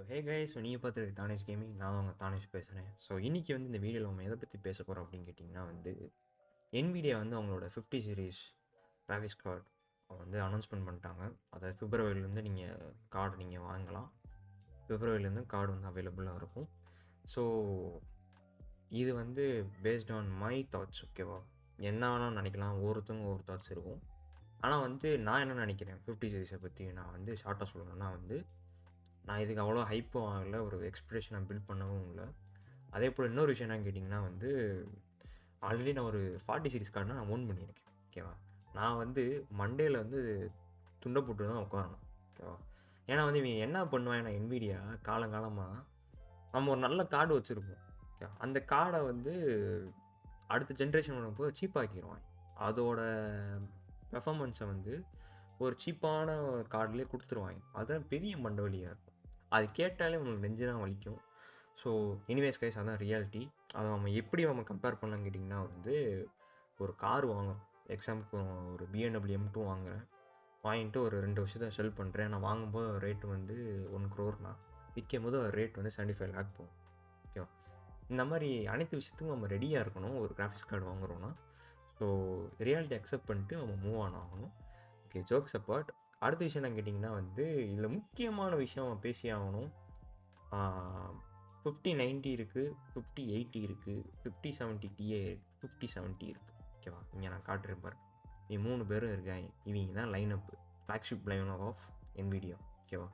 So ஹே guy so நீங்கள் பார்த்துருக்கு Dhanesh gaming நான் அவங்க தானேஷ் பேசுகிறேன் ஸோ இன்றைக்கி வந்து இந்த வீடியோவில் நம்ம எதை பற்றி பேச போகிறோம் அப்படின்னு கேட்டிங்கன்னா வந்து என்விடியா வந்து அவங்களோட ஃபிஃப்டி சீரீஸ் கிராஃபிக்ஸ் கார்டு வந்து அனௌன்ஸ்மெண்ட் பண்ணிட்டாங்க. அதாவது பிப்ரவரியிலேருந்து நீங்கள் கார்டு நீங்கள் வாங்கலாம். பிப்ரவரியிலேருந்து கார்டு வந்து அவைலபிளாக இருக்கும். ஸோ இது வந்து பேஸ்ட் ஆன் மை தாட்ஸ் ஓகேவா என்ன வேணால் நினைக்கலாம். ஒவ்வொருத்தவங்க ஒவ்வொரு தாட்ஸ் இருக்கும். ஆனால் வந்து நான் என்ன நினைக்கிறேன்? ஃபிஃப்டி சீரீஸை பற்றி நான் வந்து ஷார்ட்டாக சொல்லணும்னா வந்து நான் இதுக்கு அவ்வளோ ஹைப்பும் ஆகலை ஒரு எக்ஸ்பிரஷனை பில்ட் பண்ணவும் இல்லை. அதே போல் இன்னொரு விஷயம் என்ன கேட்டிங்கன்னா வந்து ஆல்ரெடி நான் ஒரு ஃபார்ட்டி சீரிஸ் கார்டுனா நான் ஓன் பண்ணியிருக்கேன் ஓகேவா நான் வந்து மண்டேல வந்து துண்டை போட்டு தான் உட்காரணும் ஓகேவா ஏன்னா வந்து இவன் என்ன பண்ணுவான் NVIDIA காலங்காலமாக நம்ம ஒரு நல்ல கார்டு வச்சுருப்போம் ஓகே அந்த கார்டை வந்து அடுத்த ஜென்ரேஷன் வரும்போது சீப்பாக்கிடுவான் அதோட பெர்ஃபார்மன்ஸை வந்து ஒரு சீப்பான கார்டுலேயே கொடுத்துருவாங்க. அதுதான் பெரிய மண்டவலியாக இருக்கும். அது கேட்டாலே உங்களுக்கு நெஞ்சு தான் வலிக்கும். ஸோ எனிவேஸ் கைஸ் அதான் ரியாலிட்டி அதை நம்ம எப்படி நம்ம கம்பேர் பண்ணலாம் கேட்டிங்கன்னா வந்து ஒரு கார் வாங்குறோம். எக்ஸாம்பிள் ஒரு பிஎன்டபிள்யூ எம் டூ வாங்குறேன். வாங்கிட்டு ஒரு ரெண்டு வருஷத்தை செல் பண்ணுறேன் நான் வாங்கும்போது ரேட் வந்து ஒன் க்ரோர்னா விற்கும் போது ரேட் வந்து செவன்டி ஃபைவ் லேக் போகும் ஓகேவா இந்த மாதிரி அனைத்து விஷயத்துக்கும் நம்ம ரெடியாக இருக்கணும். ஒரு கிராஃபிக்ஸ் கார்டு வாங்குறோன்னா ஸோ ரியாலிட்டி அக்செப்ட் பண்ணிட்டு நம்ம மூவ் ஆன் ஆகணும். ஓகே ஜோக்ஸ் அப்பார்ட் அடுத்த விஷயம் என்ன கேட்டிங்கன்னா வந்து இதில் முக்கியமான விஷயம் நம்ம பேசி ஆகணும். ஃபிஃப்டி நைன்ட்டி இருக்குது ஃபிஃப்டி எயிட்டி இருக்குது ஃபிஃப்டி செவன்ட்டி டிஏ இருக்குது ஃபிஃப்டி செவன்ட்டி இருக்குது ஓகேவா இங்கே நான் காட்டுறேன் பாரு. இவங்க மூணு பேரும் இருக்காங்க. இவங்க தான் line up flagship line of NVIDIA ஓகேவா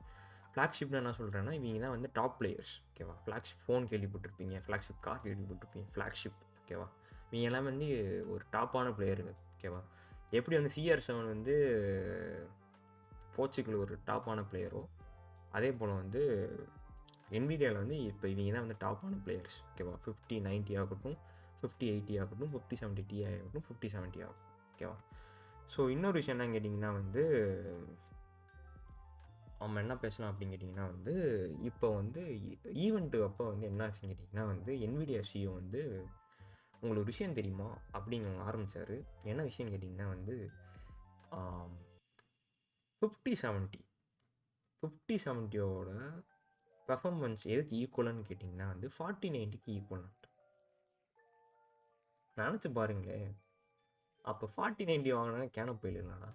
ஃப்ளாக்ஷிப்பில் என்ன சொல்கிறேன்னா இவங்க தான் வந்து டாப் பிளேயர்ஸ் ஓகேவா ஃப்ளாக்ஷிப் ஃபோன் கேள்விப்பட்டிருப்பீங்க. ஃப்ளாக்ஷிப் கார் கேள்விப்பட்டிருப்பீங்க. ஃப்ளாக்ஷிப் ஓகேவா இவங்க எல்லாமே வந்து ஒரு டாப்பான பிளேயருங்க ஓகேவா எப்படி வந்து சிஆர் செவன் வந்து போர்ச்சுகல் ஒரு டாப்பான பிளேயரோ அதே போல் வந்து என்விடியாவில் வந்து இப்போ இவங்க தான் வந்து டாப்பான பிளேயர்ஸ் ஓகேவா ஃபிஃப்டி நைன்ட்டி ஆகட்டும் ஃபிஃப்டி எயிட்டி ஆகட்டும் ஃபிஃப்டி செவன்ட்டி டி ஆகட்டும் ஃபிஃப்டி செவன்ட்டி ஆகும் ஓகேவா ஸோ இன்னொரு விஷயம் என்ன கேட்டிங்கன்னா வந்து நம்ம என்ன பேசலாம் அப்படின்னு கேட்டிங்கன்னா வந்து இப்போ வந்து e, ஈவெண்ட்டு அப்போ வந்து என்ன ஆச்சுன்னு கேட்டிங்கன்னா வந்து என்விடியா CEO வந்து உங்களுக்கு ஒரு விஷயம் தெரியுமா? அப்படின்னு ஆரம்பித்தார் என்ன விஷயம் கேட்டிங்கன்னா வந்து ஃபிஃப்டி செவன்ட்டி ஃபிஃப்டி செவன்ட்டியோட பெர்ஃபார்மன்ஸ் எதுக்கு ஈக்குவலன்னு கேட்டிங்கன்னா வந்து ஃபார்ட்டி நைன்ட்டிக்கு ஈக்குவலன்ட் நினச்சி பாருங்களேன். அப்போ ஃபார்ட்டி நைன்ட்டி வாங்கினா கேன போயிடலாடா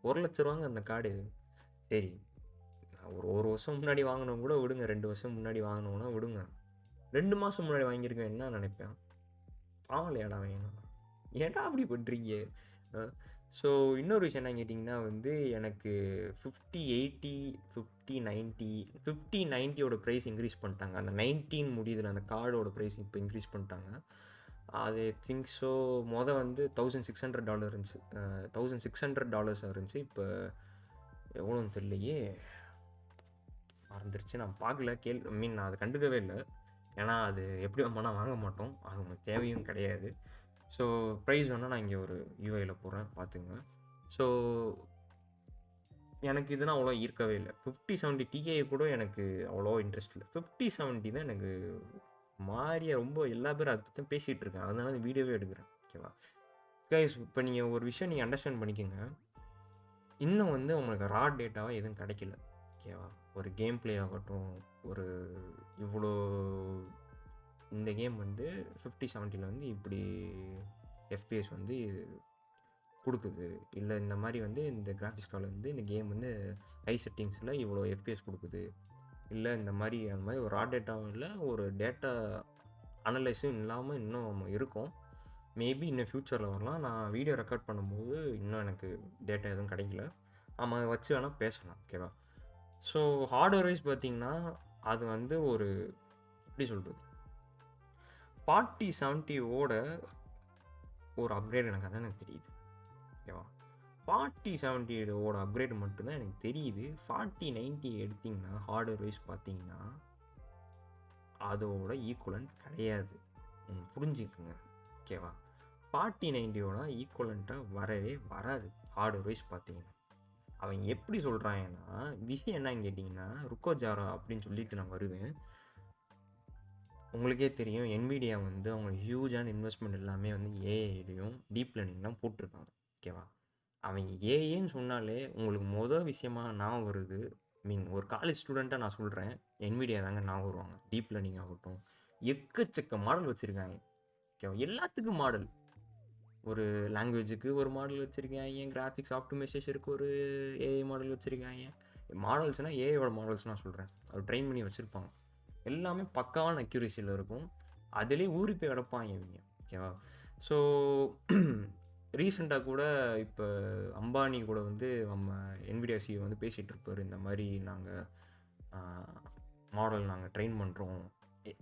ஒரு லட்ச ரூபாங்க அந்த கார்டு சரி நான் ஒரு ஒரு வருஷம் முன்னாடி வாங்கினோம் கூட விடுங்க. ரெண்டு வருஷம் முன்னாடி வாங்கினோம்னா விடுங்க. ரெண்டு மாதம் முன்னாடி வாங்கியிருக்கேன் என்ன நினைப்பேன்? பாவலையாடா வேணும். ஏன்டா அப்படி பண்ணுறீங்க ஸோ இன்னொரு விஷயம் என்ன கேட்டிங்கன்னா வந்து எனக்கு fifty eighty fifty ninety fifty நைன்ட்டியோட price increase பண்ணிட்டாங்க. அந்த நைன்டீன் முடியுதுல அந்த கார்டோட ப்ரைஸ் இப்போ இன்க்ரீஸ் பண்ணிட்டாங்க. அது திங்க் ஸோ மொதல் வந்து தௌசண்ட் சிக்ஸ் ஹண்ட்ரட் டாலர் இருந்துச்சு. தௌசண்ட் சிக்ஸ் ஹண்ட்ரட் டாலர்ஸ் இருந்துச்சு. இப்போ எவ்வளோன்னு தெரியலையே. மறந்துருச்சு. நான் பார்க்கல. கேள் ஐ மீன் நான் அதை கண்டுக்கவே இல்லை. ஏன்னா அது எப்படி வேணால் வாங்க மாட்டோம். அது தேவையும் கிடையாது. ஸோ ப்ரைஸ் வேணால் நான் இங்கே ஒரு யூஐயில் போடுறேன் பார்த்துங்க ஸோ எனக்கு இதெல்லாம் அவ்வளோ ஈர்க்கவே இல்லை. ஃபிஃப்டி செவன்ட்டி டிஏ கூட எனக்கு அவ்வளோ இன்ட்ரெஸ்ட் இல்லை. ஃபிஃப்டி செவன்ட்டி தான் எனக்கு மாறிய ரொம்ப எல்லா பேரும் அதை பற்றி பேசிகிட்டு இருக்கேன். அதனால இந்த வீடியோவே எடுக்கிறேன். ஓகேவா கைஸ் இப்போ நீங்கள் ஒரு விஷயம் நீங்கள் அண்டர்ஸ்டாண்ட் பண்ணிக்கோங்க. இன்னும் வந்து உங்களுக்கு ரா டேட்டாவாக எதுவும் கிடைக்கல. ஓகேவா ஒரு கேம் ப்ளே ஆகட்டும் ஒரு இவ்வளோ இந்த கேம் வந்து ஃபிஃப்டி செவன்ட்டியில் வந்து இப்படி எஃபிஎஸ் வந்து கொடுக்குது. இல்லை இந்த மாதிரி வந்து இந்த கிராஃபிக்ஸ் கார்டில் வந்து இந்த கேம் வந்து ஹை செட்டிங்ஸில் இவ்வளோ எஃபிஎஸ் கொடுக்குது. இல்லை இந்த மாதிரி அந்த மாதிரி ஒரு ரா டேட்டாவும் இல்லை ஒரு டேட்டா அனலைஸும் இல்லாமல் இன்னும் நம்ம இருக்கோம் மேபி இன்னும் ஃப்யூச்சரில் வரலாம். நான் வீடியோ ரெக்கார்ட் பண்ணும்போது இன்னும் எனக்கு டேட்டா எதுவும் கிடைக்கல. ஆமாம் வச்சு வேணால் பேசலாம் ஓகேவா ஸோ ஹார்ட்வேர் வைஸ் பார்த்திங்கன்னா அது வந்து ஒரு எப்படி சொல்கிறது ஃபார்ட்டி செவன்ட்டியோட ஒரு அப்கிரேட் எனக்கு அதான் எனக்கு தெரியுது. ஓகேவா ஃபார்ட்டி செவன்ட்டியோட அப்கிரேட் மட்டும்தான் எனக்கு தெரியுது. ஃபார்ட்டி நைன்ட்டி எடுத்திங்கன்னா ஹார்ட்வேர் வைஸ் பார்த்தீங்கன்னா அதோட ஈக்குவலண்ட் கிடையாது. ம், புரிஞ்சுக்குங்க. ஓகேவா ஃபார்ட்டி நைன்ட்டியோட ஈக்குவலண்ட்டாக வரவே வராது. ஹார்ட்வேர் வைஸ் பார்த்தீங்கன்னா. அவன் எப்படி சொல்கிறாங்கன்னா விஷயம் என்னன்னு கேட்டிங்கன்னா ருக்கோஜாரா அப்படின்னு சொல்லிட்டு நான் வருவேன். உங்களுக்கே தெரியும் என்விடியா வந்து அவங்க ஹியூஜான இன்வெஸ்ட்மெண்ட் எல்லாமே வந்து ஏஐலையும் டீப் லேர்னிங்லாம் போட்டிருக்காங்க. ஓகேவா அவங்க ஏஏன்னு சொன்னாலே உங்களுக்கு மொதல் விஷயமா நான் வருது. மீன் ஒரு காலேஜ் ஸ்டூடெண்ட்டாக நான் சொல்கிறேன் என்விடியா தாங்க நான் வருவாங்க. டீப் லேர்னிங் ஆகட்டும். எக்கச்சக்க மாடல் வச்சுருக்காங்க. ஓகேவா எல்லாத்துக்கும் மாடல் ஒரு லாங்குவேஜுக்கு ஒரு மாடல் வச்சுருக்காங்க கிராஃபிக்ஸ் ஆப்டிமைசேஷனுக்கு ஒரு ஏஐ மாடல் வச்சுருக்காங்க. மாடல்ஸ்னால் ஏஐயோட மாடல்ஸ் நான் சொல்கிறேன் அது ட்ரெயின் பண்ணி வச்சுருப்பாங்க. எல்லாமே பக்காவான அக்யூரேசியில் இருக்கும். அதிலே ஊறி போய் கிடப்பாங்க இவங்க ஓகேவா ஸோ ரீசெண்டாக கூட இப்போ அம்பானி கூட வந்து நம்ம என்விடியாசி வந்து பேசிகிட்டு இருப்பார். இந்த மாதிரி நாங்கள் மாடல் நாங்கள் ட்ரெயின் பண்ணுறோம்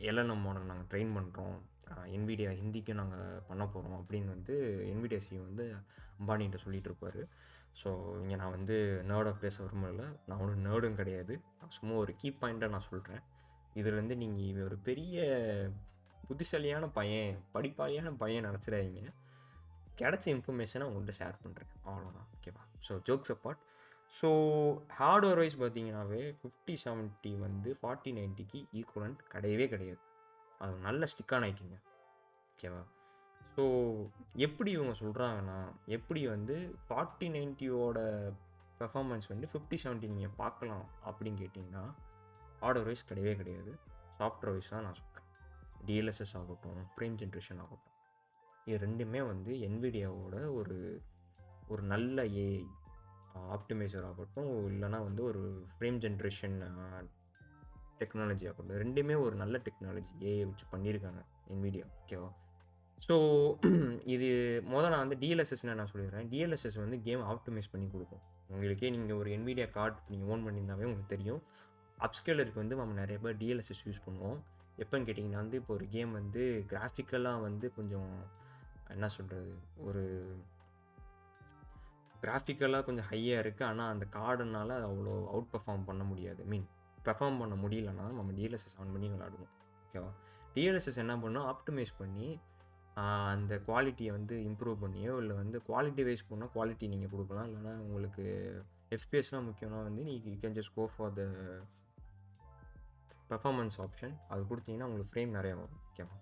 எல்என்எம் மாடல் நாங்கள் ட்ரெயின் பண்ணுறோம் என்விடியா ஹிந்திக்கு நாங்கள் பண்ண போகிறோம் அப்படின்னு வந்து என்விடியாசி வந்து அம்பானிகிட்ட சொல்லிகிட்டு இருப்பார். ஸோ இங்கே நான் வந்து நேர்டாக பேச விரும்பல. நான் ஒன்றும் நேர்டும் கிடையாது. சும்மா ஒரு கீ பாயிண்ட்டாக நான் சொல்கிறேன் இதுலேருந்து நீங்கள் இவன் ஒரு பெரிய புத்திசாலியான பையன் படிப்பாளியான பையன் நினச்சிடாதீங்க. கிடைச்ச இன்ஃபர்மேஷனை உங்கள்கிட்ட ஷேர் பண்ணுறேன் அவ்வளோதான் ஓகேவா so jokes apart so hardware wise பார்த்தீங்கன்னாவே ஃபிஃப்டி செவன்ட்டி வந்து ஃபார்ட்டி நைன்ட்டிக்கு ஈக்குவலண்ட் கிடையவே கிடையாது. அது நல்ல ஸ்டிக்கான ஆகிக்கிங்க ஓகேவா ஸோ எப்படி இவங்க சொல்கிறாங்கன்னா எப்படி வந்து ஃபார்ட்டி நைன்ட்டியோட பெர்ஃபார்மன்ஸ் வந்து ஃபிஃப்டி செவன்ட்டி நீங்கள் பார்க்கலாம் அப்படின்னு கேட்டிங்கன்னா ஹார்ட்வேர் வைஸ் கிடையவே கிடையாது. சாஃப்ட்வேர் வைஸ் தான் நான் சொல்கிறேன் டிஎல்எஸ்எஸ் ஆகட்டும் ஃப்ரேம் ஜென்ரேஷன் ஆகட்டும். இது ரெண்டுமே வந்து என்விடியாவோட ஒரு ஒரு நல்ல ஏஐ ஆப்டிமைசர் ஆகட்டும் இல்லைனா வந்து ஒரு ஃப்ரேம் ஜென்ரேஷன் டெக்னாலஜி ஆகட்டும். ரெண்டுமே ஒரு நல்ல டெக்னாலஜி ஏஐ வச்சு பண்ணியிருக்காங்க என்விடியா ஓகேவா ஸோ இது முதல்ல நான் வந்து டிஎல்எஸ்எஸ்னு நான் சொல்லிடுறேன்? டிஎல்எஸ்எஸ் வந்து கேம் ஆப்டிமைஸ் பண்ணி கொடுக்கும். உங்களுக்கே நீங்கள் ஒரு என்விடியா கார்டு நீங்கள் ஓன் பண்ணியிருந்தாவே உங்களுக்கு தெரியும். அப்ஸ்கேலருக்கு வந்து நம்ம நிறைய பேர் டிஎல்எஸ்எஸ் யூஸ் பண்ணுவோம். எப்போன்னு கேட்டிங்கன்னா வந்து இப்போ ஒரு கேம் வந்து கிராஃபிக்கலாக வந்து கொஞ்சம் என்ன சொல்கிறது ஒரு கிராஃபிக்கலாக கொஞ்சம் ஹையாக இருக்குது ஆனால் அந்த கார்டுனால அவ்வளோ அவுட் பெர்ஃபார்ம் பண்ண முடியாது. மீன் பெர்ஃபார்ம் பண்ண முடியலன்னா நம்ம டிஎல்எஸ்எஸ் ஆன் பண்ணி விளாடுவோம் ஓகேவா டிஎல்எஸ்எஸ் என்ன பண்ணோம்? ஆப்டிமைஸ் பண்ணி அந்த குவாலிட்டியை வந்து இம்ப்ரூவ் பண்ணியோ இல்லை வந்து குவாலிட்டி வைஸ் பண்ணால் குவாலிட்டி நீங்கள் கொடுக்கலாம். இல்லைனா உங்களுக்கு எஃபிஎஸ்லாம் முக்கியம்னா வந்து நீங்கள் can just go for the performance option அது கொடுத்தீங்கன்னா உங்களுக்கு ஃப்ரேம் நிறையா வரும் ஓகேவா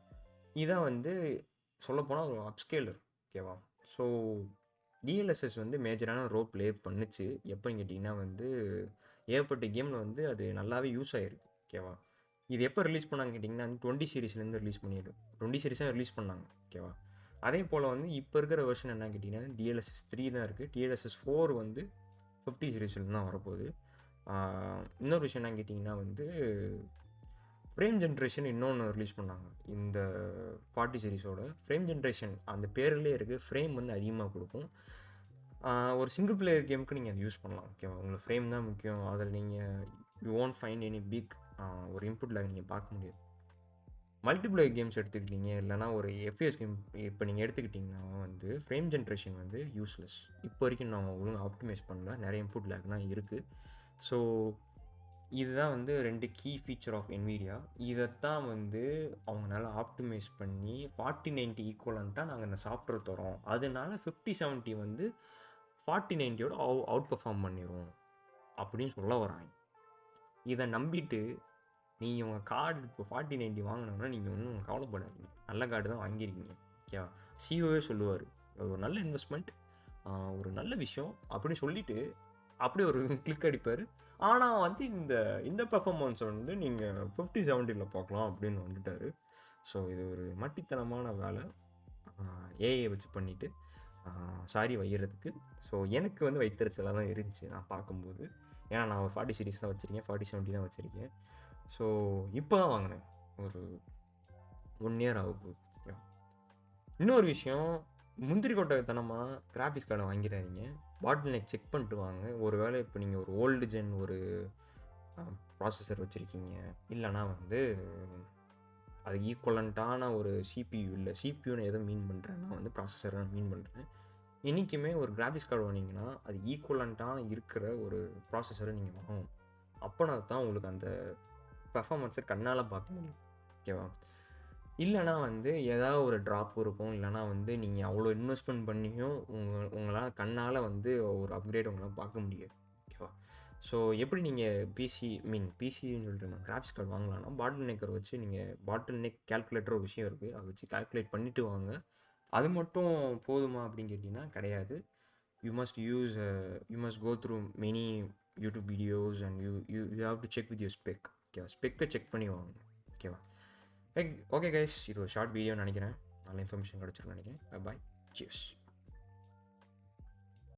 இதான் வந்து சொல்லப்போனால் ஒரு அப்ஸ்கேலர் ஓகேவா ஸோ டிஎல்எஸ்எஸ் வந்து மேஜரான ரோல் ப்ளே பண்ணுச்சு. எப்போன்னு கேட்டிங்கன்னா வந்து ஏகப்பட்ட கேமில் வந்து அது நல்லாவே யூஸ் ஆகிருக்கு ஓகேவா இது எப்போ ரிலீஸ் பண்ணாங்க கேட்டிங்கன்னா வந்து டுவெண்ட்டி சீரிஸ்லேருந்து ரிலீஸ் பண்ணிடு டுவெண்ட்டி சீரீஸாக ரிலீஸ் பண்ணாங்க ஓகேவா அதே போல் வந்து இப்போ இருக்கிற வெர்ஷன் என்ன கேட்டிங்கன்னா டிஎல்எஸ்எஸ் த்ரீ தான் இருக்குது டிஎல்எஸ்எஸ் ஃபோர் வந்து ஃபிஃப்டி சீரீஸ்லேருந்து தான் வரப்போகுது. இன்னொரு விஷயம் என்ன கேட்டிங்கன்னா வந்து ஃப்ரேம் ஜென்ரேஷன் இன்னொன்று ரிலீஸ் பண்ணாங்க. இந்த ஃபார்ட்டி சீரிஸோட ஃப்ரேம் ஜென்ரேஷன் அந்த பேர்லேயே இருக்குது ஃப்ரேம் வந்து அதிகமாக கொடுக்கும். ஒரு சிங்கிள் பிளேயர் கேமுக்கு நீங்கள் அதை யூஸ் பண்ணலாம் ஓகேவா உங்களுக்கு ஃப்ரேம் தான் முக்கியம். அதில் நீங்கள் you won't find any big ஒரு இன்புட்டில் நீங்கள் பார்க்க முடியாது. மல்டிப்ளேயர் கேம்ஸ் எடுத்துக்கிட்டீங்க இல்லைனா ஒரு எஃப்எஸ் கேம் இப்போ நீங்கள் எடுத்துக்கிட்டிங்கன்னா வந்து ஃப்ரேம் ஜென்ரேஷன் வந்து யூஸ்லெஸ் இப்போ வரைக்கும் நான் ஒழுங்காக ஆப்டிமைஸ் பண்ணல. நிறைய இன்புட் லேக்லாம் இருக்குது ஸோ இதுதான் வந்து ரெண்டு கீ ஃபீச்சர் ஆஃப் NVIDIA. இதைத்தான் வந்து அவங்களால ஆப்டிமைஸ் பண்ணி ஃபார்ட்டி நைன்ட்டி ஈக்குவலண்ட்டாக நாங்கள் இந்த சாஃப்ட்வேர் தரோம் அதனால ஃபிஃப்டி செவன்ட்டி வந்து ஃபார்ட்டி நைன்ட்டியோட அவு அவுட் பெர்ஃபார்ம் பண்ணிடுவோம் அப்படின்னு சொல்ல வராங்க இதை நம்பிட்டு நீங்கள் உங்கள் கார்டு இப்போ ஃபார்ட்டி நைன்ட்டி வாங்கினோன்னா நீங்கள் ஒன்றும் கவலைப்படாதீங்க. நல்ல கார்டு தான் வாங்கியிருக்கீங்க. ஓகேவா சிஓவே சொல்லுவார். அது ஒரு நல்ல இன்வெஸ்ட்மெண்ட் ஒரு நல்ல விஷயம். அப்படின்னு சொல்லிவிட்டு அப்படி ஒரு கிளிக் அடிப்பார். ஆனால் வந்து இந்த இந்த பெர்ஃபார்மன்ஸை வந்து நீங்கள் ஃபிஃப்டி செவன்ட்டியில் பார்க்கலாம் அப்படின்னு வந்துட்டார். ஸோ இது ஒரு மட்டித்தனமான வேலை. ஏஐ வச்சு பண்ணிவிட்டு சாரி வைக்கிறதுக்கு ஸோ எனக்கு வந்து வைத்தறிச்சலாக தான் இருந்துச்சு நான் பார்க்கும்போது. ஏன்னா நான் ஒரு ஃபார்ட்டி சீரிஸ் தான் வச்சுருக்கேன் ஃபார்ட்டி செவன்ட்டி தான் வச்சுருக்கேன். ஸோ இப்போ தான் வாங்கினேன். ஒரு ஒன் இயர் ஆகும் இன்னொரு விஷயம் முந்திரி கொட்டத்தனமாக கிராஃபிக்ஸ் கார்டை வாங்கிடாதீங்க. பாட்டில் நெக் செக் பண்ணிட்டு வாங்க. ஒரு வேளை இப்போ நீங்கள் ஒரு ஓல்டு ஜென் ஒரு ப்ராசஸர் வச்சுருக்கீங்க. இல்லைனா வந்து அது ஈக்குவலண்ட்டான ஒரு சிபியூ இல்லை. சிபியூன்னு எதை மீன் பண்ணுறேன்னா வந்து ப்ராசஸரை மீன் பண்ணுறேன் என்றைக்குமே ஒரு கிராஃபிக்ஸ் கார்டு வாங்கினீங்கன்னா அது ஈக்குவலண்ட்டான இருக்கிற ஒரு ப்ராசஸரை நீங்கள் வாங்கணும். அப்போனா தான் உங்களுக்கு அந்த பெர்ஃபார்மன்ஸை கண்ணால் பார்க்க முடியும். ஓகேவா இல்லைனா வந்து ஏதாவது ஒரு ட்ராப் இருக்கும். இல்லைனா வந்து நீங்கள் அவ்வளோ இன்வெஸ்ட்மெண்ட் பண்ணியும் உங்கள் உங்களால் கண்ணால் வந்து ஒரு அப்கிரேட் உங்களால் பார்க்க முடியாது. ஓகேவா ஸோ எப்படி நீங்கள் பிசி மீன் பிசின்னு சொல்லிட்டு நான் கிராஃபிக்ஸ் கார்டு வாங்கலாம்னா பாட்டில் நெக்கர் வச்சு நீங்கள் பாட்டில் நெக் கேல்குலேட்டர் ஒரு விஷயம் இருக்குது அதை வச்சு கால்குலேட் பண்ணிவிட்டு வாங்க. அது மட்டும் போதுமா அப்படின்னு கேட்டிங்கன்னா கிடையாது. You must use you must go through many YouTube videos and you you you have to check with you spec ஓகேவா ஸ்பெக்கை செக் பண்ணி வாங்க. ஓகேவா ஓகே கைஸ் இது ஒரு ஷார்ட் வீடியோன்னு நினைக்கிறேன் நல்ல இன்ஃபர்மேஷன் கிடச்சிருக்குன்னு நினைக்கிறேன் பாய் சியர்ஸ்